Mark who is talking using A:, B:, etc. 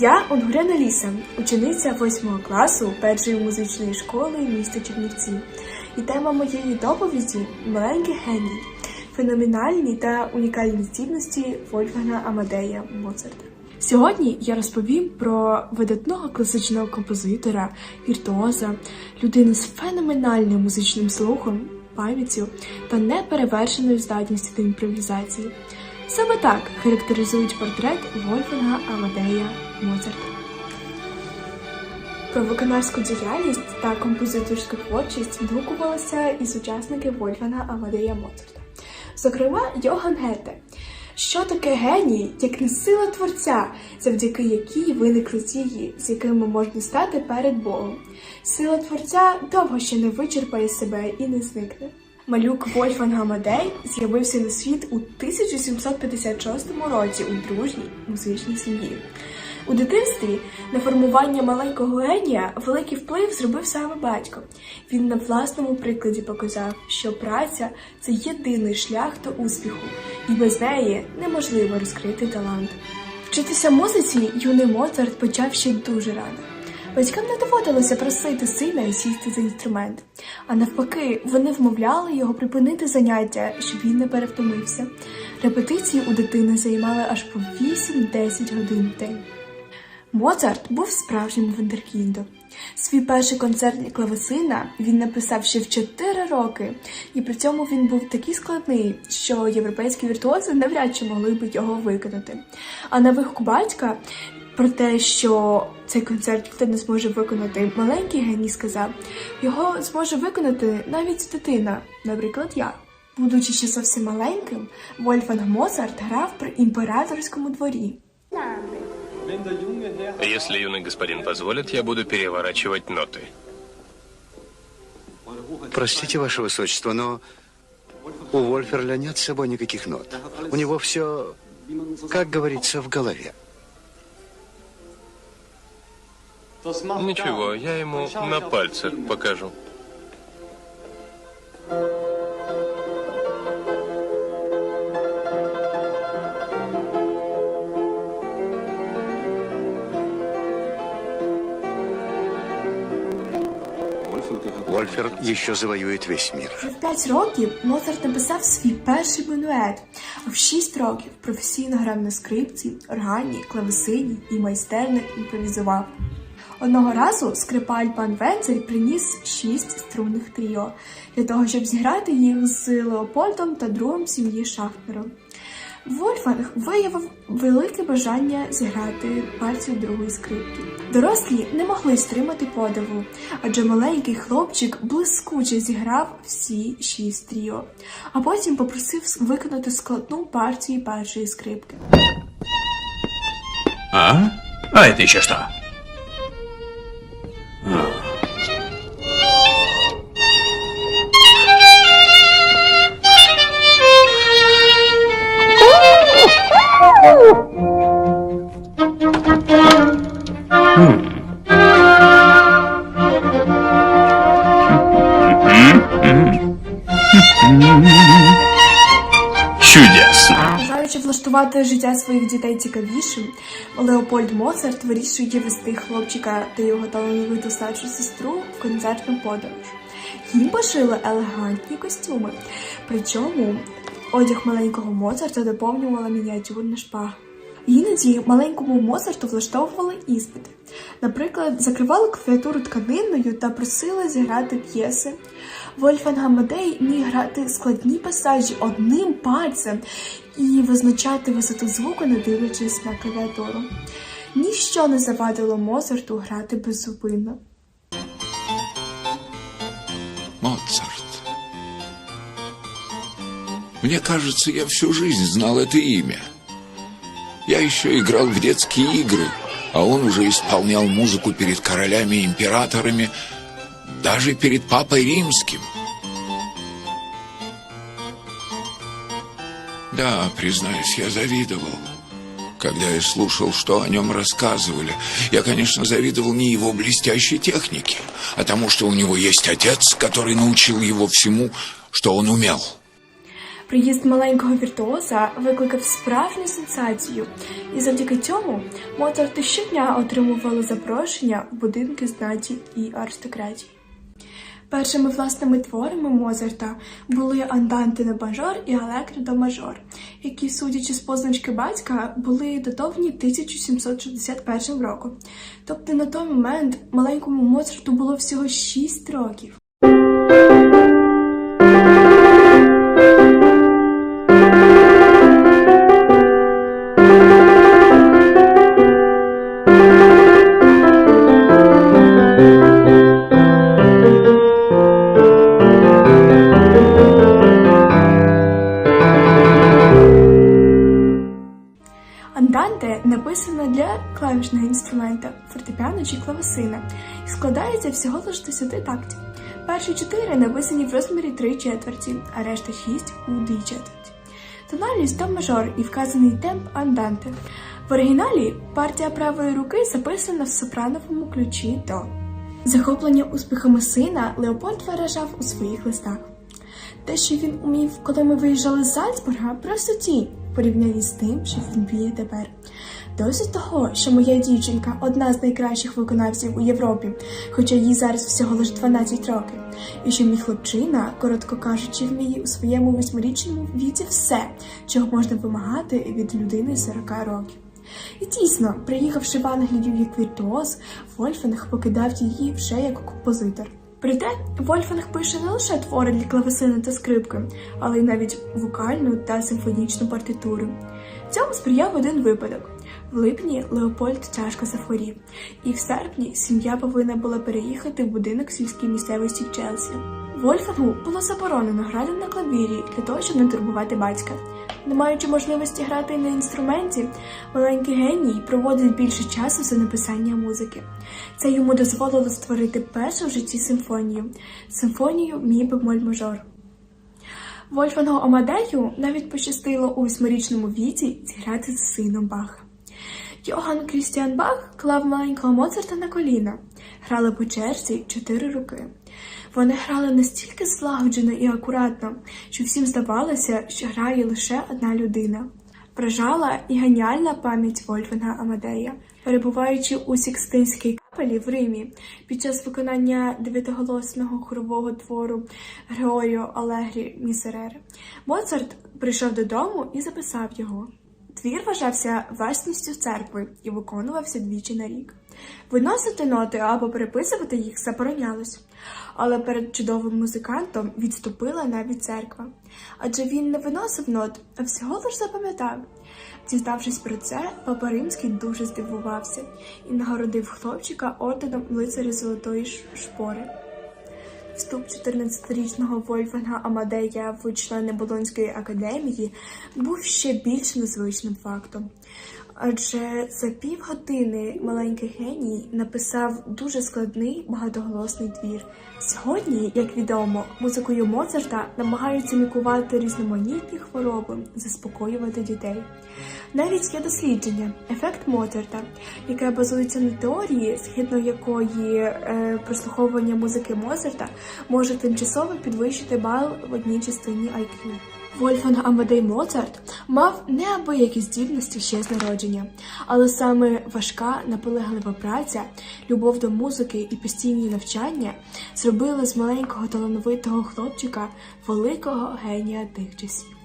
A: Я Онгуряна Ліса, учениця 8 класу першої музичної школи міста Чернівці. І тема моєї доповіді маленький геній, феноменальні та унікальні здібності Вольфганга Амадея Моцарта. Сьогодні я розповім про видатного класичного композитора, віртуоза, людину з феноменальним музичним слухом, пам'яттю та неперевершеною здатністю до імпровізації. Саме так характеризують портрет Вольфганга Амадея Моцарта. Про виконавську діяльність та композиторську творчість відгукувалися і сучасники Вольфганга Амадея Моцарта. Зокрема, Йоган Гете. Що таке геній, як не сила творця, завдяки якій виникли дії, з якими можна стати перед Богом? Сила творця довго ще не вичерпає себе і не зникне. Малюк Вольфганг Амадей з'явився на світ у 1756 році у дружній музичній сім'ї. У дитинстві на формування маленького генія великий вплив зробив саме батько. Він на власному прикладі показав, що праця це єдиний шлях до успіху, і без неї неможливо розкрити талант. Вчитися музиці юний Моцарт почав ще дуже рано. Батькам не доводилося просити сина сісти за інструмент, а навпаки, вони вмовляли його припинити заняття, щоб він не перевтомився. Репетиції у дитини займали аж по 8-10 годин в день. Моцарт був справжнім вундеркіндом. Свій перший концерт для клавесина він написав ще в 4 роки, і при цьому він був такий складний, що європейські віртуози навряд чи могли б його виконати. А на вигук батька про те, що цей концерт ніхто не зможе виконати, маленький геній сказав, його зможе виконати навіть дитина, наприклад, я. Будучи ще зовсім маленьким, Вольфганг Моцарт грав при імператорському дворі.
B: Если юный господин позволит, я буду переворачивать ноты.
C: Простите, Ваше Высочество, но у Вольферля нет с собой никаких нот. У него все, как говорится, в голове.
B: Ничего, я ему на пальцах покажу.
C: Вольфер еще завоюет весь.
A: Вже в 5 років Моцарт написав свій перший минует, а в 6 років професійно грав на скрипці, органі, клавесині і майстерно імпровізував. Одного разу скрипаль пан Венцель приніс шість струнних тріо для того, щоб зіграти їх з Леопольдом та другом сім'ї Шафнером. Вольфганг виявив велике бажання зіграти партію другої скрипки. Дорослі не могли стримати подиву, адже маленький хлопчик блискуче зіграв всі шість тріо, а потім попросив виконати складну партію першої скрипки.
D: А? А це ще что?
A: Влаштувати життя своїх дітей цікавішим, Леопольд Моцарт вирішує вести хлопчика та його талановиту старшу сестру в концертну подорож. Їм пошили елегантні костюми. Причому одяг маленького Моцарта доповнювала мініатюрна шпага. Іноді маленькому Моцарту влаштовували іспити. Наприклад, закривали клавіатуру тканиною та просили зіграти п'єси. Вольфганг Амадей міг грати складні пасажі одним пальцем і визначати висоту звуку, не дивлячись на клавіатуру. Ніщо не завадило Моцарту грати беззупинно.
E: Моцарт. Мне кажется, я всю жизнь знал это имя. Я еще играл в детские игры, а он уже исполнял музыку перед королями и императорами, даже перед папой римским. Да, признаюсь, я завидовал. Когда я слушал, что о нем рассказывали, я, конечно, завидовал не его блестящей технике, а тому, что у него есть отец, который научил его всему, что он умел.
A: Приїзд маленького віртуоза викликав справжню сенсацію, і завдяки цьому Моцарт щодня отримували запрошення в будинки знаті і аристократії. Першими власними творами Моцарта були анданти на мажор і алегри до мажор, які, судячи з позначки батька, були датовані 1761 роком. Тобто на той момент маленькому Моцарту було всього 6 років. Інструмента фортепіано чи клавесина і складається всього лише 10 тактів. Перші чотири написані в розмірі 3 четверті, а решта 6 у 2 четверті. Тональність до мажор і вказаний темп анданте. В оригіналі партія правої руки записана в сопрановому ключі до. Захоплення успіхами сина Леопольд виражав у своїх листах. Те, що він умів, коли ми виїжджали з Зальцбурга, просто тінь порівнянні з тим, що він вміє тепер. Досить того, що моя дівчинка одна з найкращих виконавців у Європі, хоча їй зараз всього лише 12 років, і що мій хлопчина, коротко кажучи, вміє у своєму восьмирічному віці все, чого можна вимагати від людини 40 років. І дійсно, приїхавши в Англію як віртуоз, Вольфанг покидав її вже як композитор. Проте Вольфанг пише не лише твори для клавесини та скрипки, але й навіть вокальну та симфонічну партитуру. Цьому сприяв один випадок. В липні Леопольд тяжко захворів, і в серпні сім'я повинна була переїхати в будинок сільській місцевості Челсі. Вольфангу було заборонено грати на клавірі для того, щоб не турбувати батька. Не маючи можливості грати на інструменті, маленький геній проводить більше часу за написання музики. Це йому дозволило створити першу в житті симфонію симфонію Мі бемоль мажор. Вольфангу Амадею навіть пощастило у восьмирічному віці зіграти з сином Баха. Йоган Крістіан Бах клав маленького Моцарта на коліна, грали по черзі чотири роки. Вони грали настільки злагоджено і акуратно, що всім здавалося, що грає лише одна людина. Вражала і геніальна пам'ять Вольфганга Амадея. Перебуваючи у Сікстинській капелі в Римі під час виконання дев'ятиголосного хорового твору Григоріо Алегрі Місерери, Моцарт прийшов додому і записав його. Твір вважався власністю церкви і виконувався двічі на рік. Виносити ноти або переписувати їх заборонялось, але перед чудовим музикантом відступила навіть церква, адже він не виносив нот, а всього лиш запам'ятав. Дізнавшись про це, папа Римський дуже здивувався і нагородив хлопчика орденом лицаря Золотої шпори. Вступ 14-річного Вольфганга Амадея в члени Болонської академії був ще більш незвичним фактом. Адже за півгодини маленький геній написав дуже складний багатоголосний твір. Сьогодні, як відомо, музикою Моцарта намагаються лікувати різноманітні хвороби, заспокоювати дітей. Навіть є дослідження ефект Моцарта, яке базується на теорії, згідно якої е, прослуховування музики Моцарта може тимчасово підвищити бал в одній частині IQ. Вольфганг Амадей Моцарт мав неабиякі здібності ще з народження, але саме важка, наполеглива праця, любов до музики і постійні навчання зробили з маленького талановитого хлопчика великого генія тих часів.